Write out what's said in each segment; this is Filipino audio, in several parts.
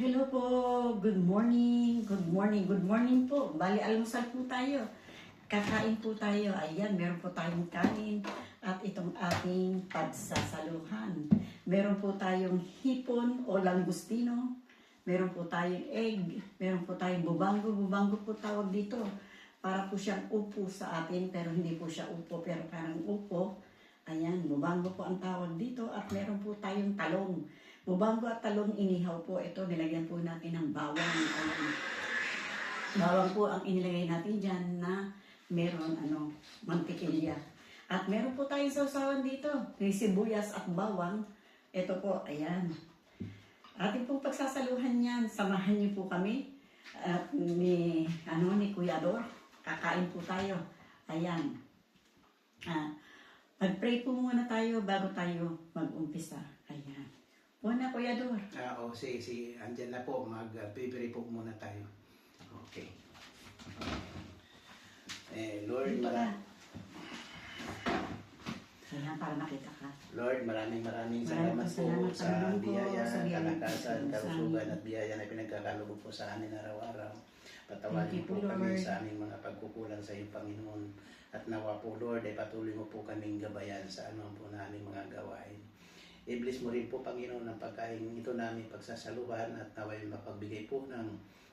Hello po, good morning, good morning, good morning po. Bali, almusal po tayo. Kakain po tayo. Ayan, meron po tayong kanin at itong ating pagsasaluhan. Meron po tayong hipon o langustino. Meron po tayong egg. Meron po tayong bubango. Bubango po tawag dito. Para po siyang upo sa atin, pero hindi po siya upo, pero parang upo. Ayan, bubango po ang tawag dito. At meron po tayong talong. Bubango at talong inihaw po. Ito, nilagyan po natin ng bawang. Bawang po ang inilagay natin dyan na meron ano, mantikilya. At meron po tayong sausawan dito. May sibuyas at bawang. Ito po, ayan. Ating pong pagsasaluhan yan. Samahan niyo po kami. At ni, ano, ni Kuya Dor. Kakain po tayo. Ayan. Ah, mag-pray po muna tayo bago tayo mag-umpisa. Ayan. Una, Kuya Dor. Ah, o, si, si, andyan na po, mag-prepare po muna tayo. Okay. Eh, Lord, mara- Ayan, para makita ka. Lord, maraming maraming Maraming salamat po salamat, sa Panginoon ko, biyaya, sa biyaya kalakasan, sa kalusugan at biyaya na pinagkakalugod po sa amin araw-araw. Thank Patawarin you po po, kami Lord. sa aming mga pagkukulang sa iyo, Panginoon. At nawa po, Lord, ay patuloy mo po kaming gabayan sa anong po naming mga gawain. I-bless mo rin po, Panginoon, ang pagkain ito namin pagsasaluhan at naway mapagbigay po ng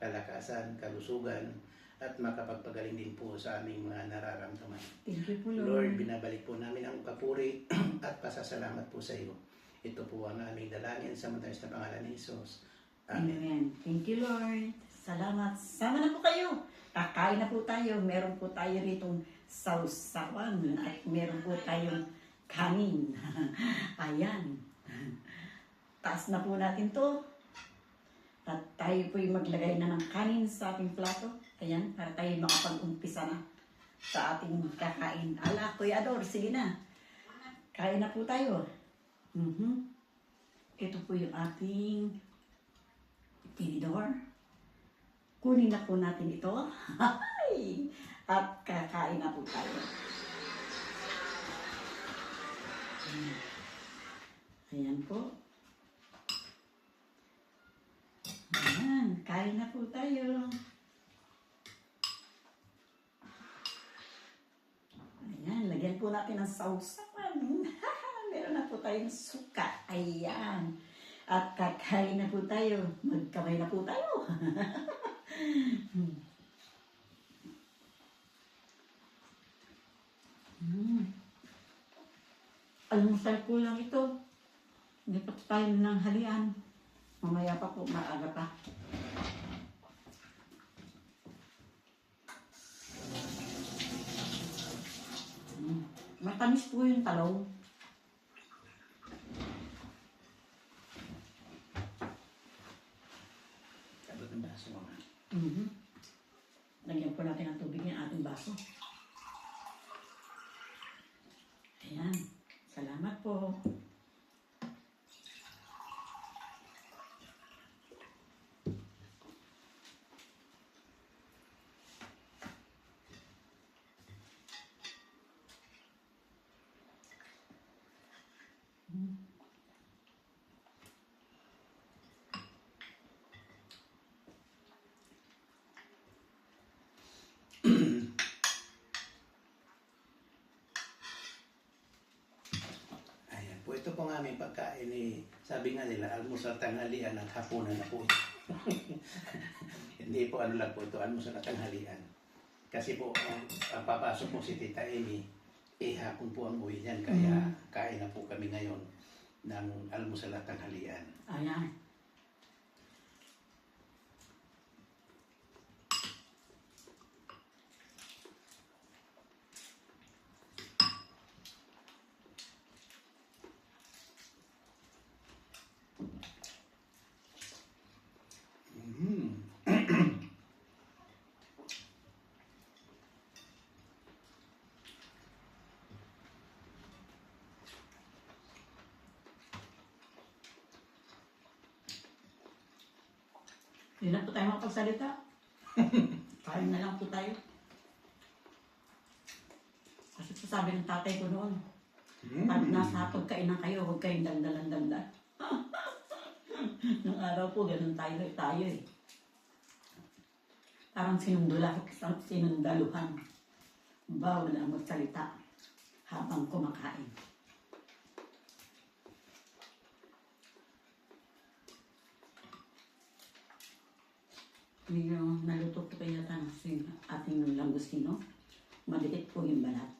kalakasan, kalusugan, at makapagpagaling din po sa aming mga nararamdaman. Thank you po, Lord, Lord. binabalik po namin ang papuri at pasasalamat po sa iyo. Ito po ang aming dalangin sa matamis na pangalan ni Jesus. Amen. Amen. Thank you, Lord. Salamat. Sama na po kayo. Kakain na po tayo. Meron po tayo ritong sausawan at meron po tayong kanin. Ayan. Taas na po natin to. At tayo po yung maglagay na ng kanin sa ating plato. Ayan, para tayo makapag-umpisa na sa ating kakain. Ala, Kuya Ador, sige na. Kain na po tayo. Mhm. Ito po yung ating tinidor. Kunin na po natin ito. At kakain na po tayo. Ayan. Po. Ayan, kain na po tayo. Ayan, lagyan po natin ng sausawan. Meron na po tayong suka. Ayan. At kakain na po tayo. Magkamay na po tayo. Hmm. Almusal po lang ito. Hindi pa tayo ng halian. Mamaya pa po, maaga pa. Hmm. Matamis po yung talong. Sabot ng baso mo. Mhm. Lagyan po natin ng tubig yung ating baso. Ayan. Salamat po. Ayan po, ito po ang aming pagkain ni, sabi nga nila, almusal, tanghalian at hapunan na po. Hindi po ano lang po ito, almusal at tanghalian. Kasi po, ang, ang papasok po si Tita Amy, eh hapon po ang uwi niyan, kaya Mm. kain na po kami ngayon ng almusal at tanghalian. Ayan. Hindi na po tayo makapagsalita. Kain na lang po tayo. Kasi po sabi ng tatay ko noon, Mm. pag nasa pagkainan kayo, huwag kayong daldalan-dalda. Nung araw po, ganun tayo, tayo eh. Parang sinundula, sinundaluhan. Bawal ang magsalita habang kumakain. Yung naluto ko kaya sa ating langustino. Maliit po yung balat.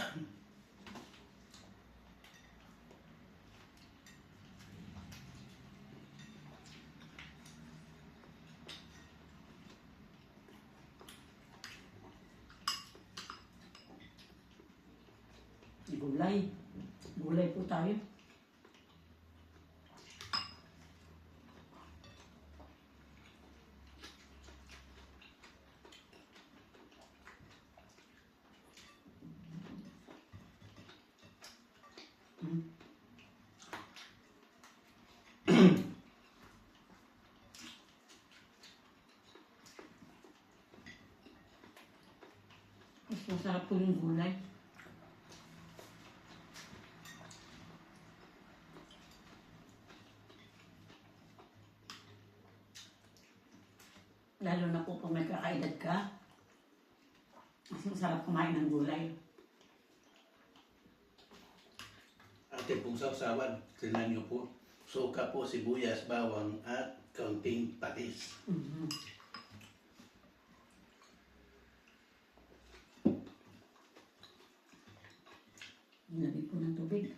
masarap po yung gulay. Lalo na po kung may kakaedad ka. Mas masarap kumain ng gulay. Ating pong sausawan, tinan niyo po. Suka po, sibuyas, bawang at kaunting patis. Mhm. Lamig po ng tubig.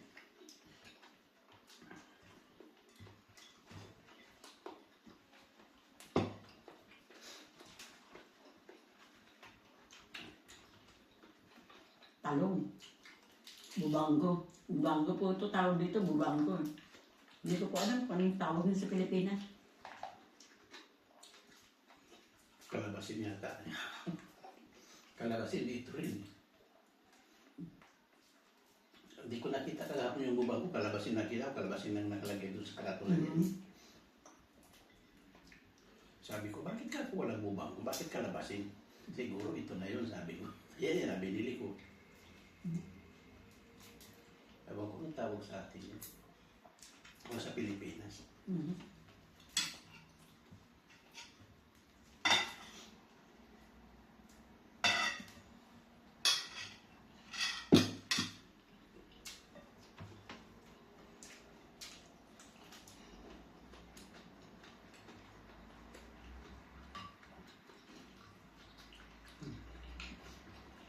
Talong. Bubango. Bubango po ito tawag dito, bubango. Hindi ko po alam kung anong tawag yun sa Pilipinas. Kalabasin yata. Kalabasin dito rin. Hindi ko nakita kagahapon yung bubang ko. Kalabasin nakita ko. Kalabasin ang nakalagay doon sa karatunan niya. Mhm. Sabi ko, bakit ka walang bubang ko? Bakit kalabasin? Siguro ito na yun, sabi ko. Yan yan, ang binili ko. Kung tawag sa atin yun. O sa Pilipinas. Mhm.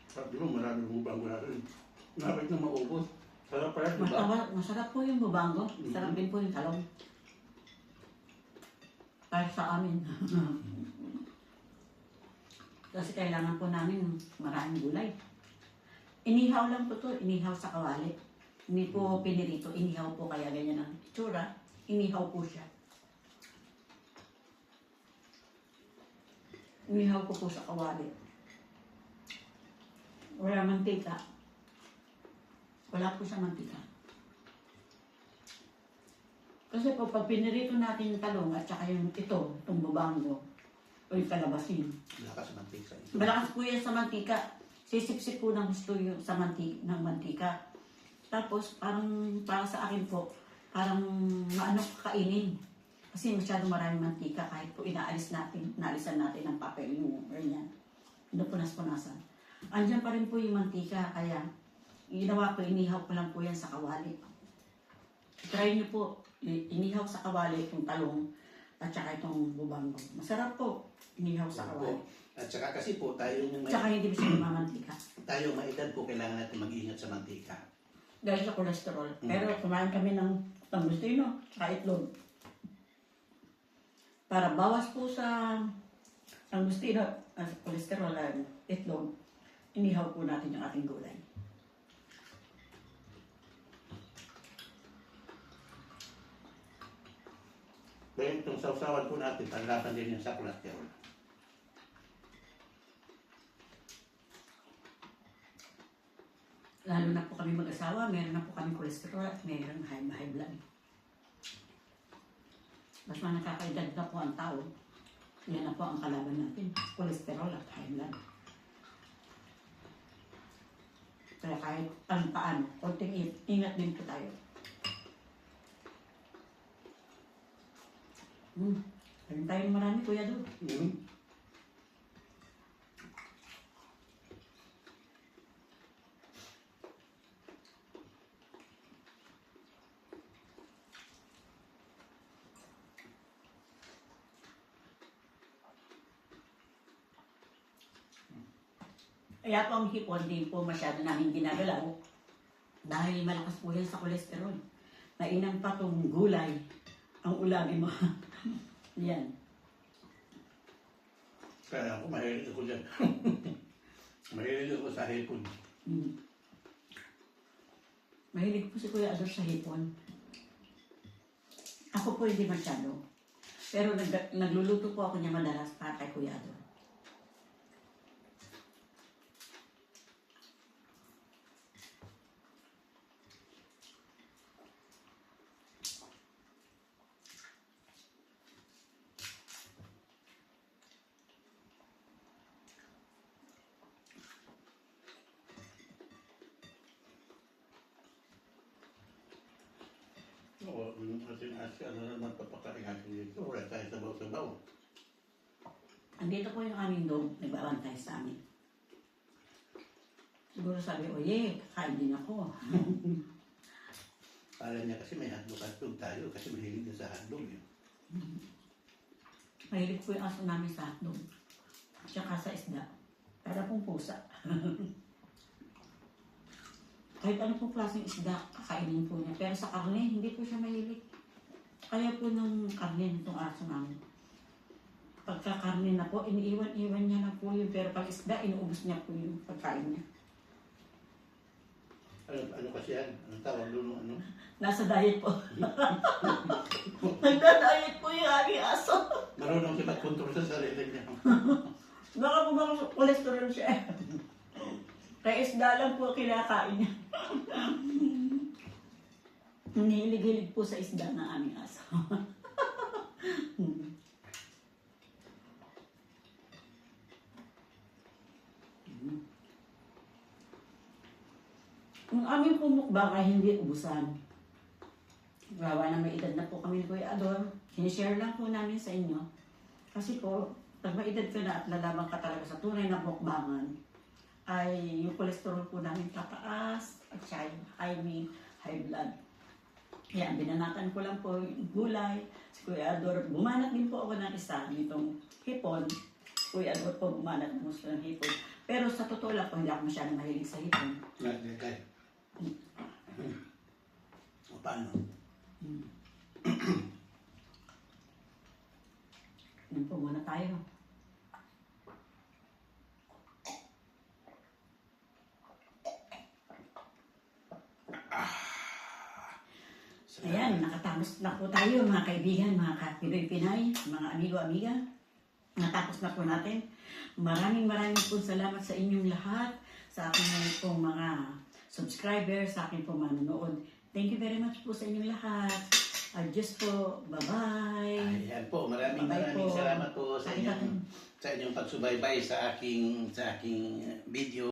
Sabi mo, maraming bubang ko natin. Nakapit na maubos. Sarap pala, di ba? Masarap, masarap po yung bubango. Masarap din po yung talong. Kahit sa amin. Kasi kailangan po namin maraming gulay. Inihaw lang po to, inihaw sa kawali. Hindi po pinirito, inihaw po kaya ganyan ang itsura. Inihaw po siya. Inihaw ko po sa kawali. Wala mantika. Wala po sa mantika. Kasi po, pag pinirito natin yung talong at saka yung ito, itong bubango, o yung kalabasin, Lakas mantik sa ito. malakas po yan sa mantika. Sisipsip po ng gusto yung sa manti, ng mantika. Tapos, parang, para sa akin po, parang maano kainin. Kasi masyado maraming mantika kahit po inaalis natin, naalisan natin ng papel yung ganyan. Napunas-punasan. Andiyan pa rin po yung mantika, kaya ginawa ko, inihaw ko lang po yan sa kawali. Try nyo po, inihaw sa kawali itong talong at saka itong bubango. Masarap po, inihaw sa kawali. At saka kasi po, tayo yung may, Tsaka hindi siya mamantika. tayo may edad po, kailangan natin mag-ingat sa mantika. Dahil sa cholesterol. Mm. Pero kumain kami ng tambustino, tsaka itlog. Para bawas po sa tambustino at cholesterol at itlog, inihaw po natin yung ating gulay. Kaya itong sausawan po natin, panlasan din yung saklat yan. Lalo na po kami mag-asawa, meron na po kami cholesterol at meron high, high blood. Mas mga nakakaedad na po ang tao, yan na po ang kalaban natin, cholesterol at high blood. Kaya kahit ang paano, konting ingat din po tayo. Hmm. Meron tayong marami, Kuya Do. Mm. Kaya po ang hipon din po masyado namin ginagalaw dahil malakas po yan sa kolesterol. Mainam pa tong gulay ang ulabi mo. Yan. Kaya ako mahilig ako dyan. mahilig ako sa hipon. Mm. Mahilig po si Kuya Ador sa hipon. Ako po hindi masyado. Pero nag nagluluto po ako niya madalas para kay Kuya Ador. Oo, yung asin asin, ano naman papakain natin dito. Wala tayo sabaw-sabaw. Andito po yung aming dog, nagbabantay sa amin. Siguro sabi, oye, kakain din ako. Kala niya kasi may hotdog-hotdog tayo kasi mahilig na sa hotdog. Eh. Mahilig po yung aso namin sa hotdog. Tsaka sa isda. Para pong pusa. Kahit ano pong klaseng isda, kakainin po niya. Pero sa karne, hindi po siya mahilig. Kaya po ng karne nitong aso namin. Pagka karne na po, iniiwan-iwan niya na po yun. Pero pag isda, inuubos niya po yung pagkain niya. Ano, ano kasi yan? Anong tawag doon? Ano? Nasa diet po. Nagda-diet po yung aming aso. Marunong siya mag-control sa sarili niya. Baka po baka cholesterol siya. Kaya isda lang po kinakain niya. Nihilig-hilig po sa isda ng aming aso. Ang aming pumukbang ay hindi ubusan. Gawa na may edad na po kami ni Kuya Ador. Sinishare lang po namin sa inyo. Kasi po, pag may edad ka na at lalaban ka talaga sa tunay na mukbangan, ay yung cholesterol po namin tataas at saka yung high, may high blood. Yan, binanatan ko lang po yung gulay. Si Kuya Ador, bumanat din po ako ng isa nitong hipon. Kuya Ador po bumanat ng gusto ng hipon. Pero sa totoo lang po, hindi ako masyadong mahilig sa hipon. Nagkakay. O paano? Yun po muna tayo. Ayan, nakatapos na po tayo mga kaibigan, mga kapiloy Pinay, mga amigo-amiga. Natapos na po natin. Maraming maraming po salamat sa inyong lahat, sa aking pong mga subscribers, sa aking pong manonood. Thank you very much po sa inyong lahat. Adios po. Bye-bye. Ayan po, maraming Bye-bye maraming po. salamat po sa inyong sa inyong pagsubaybay sa aking sa aking video.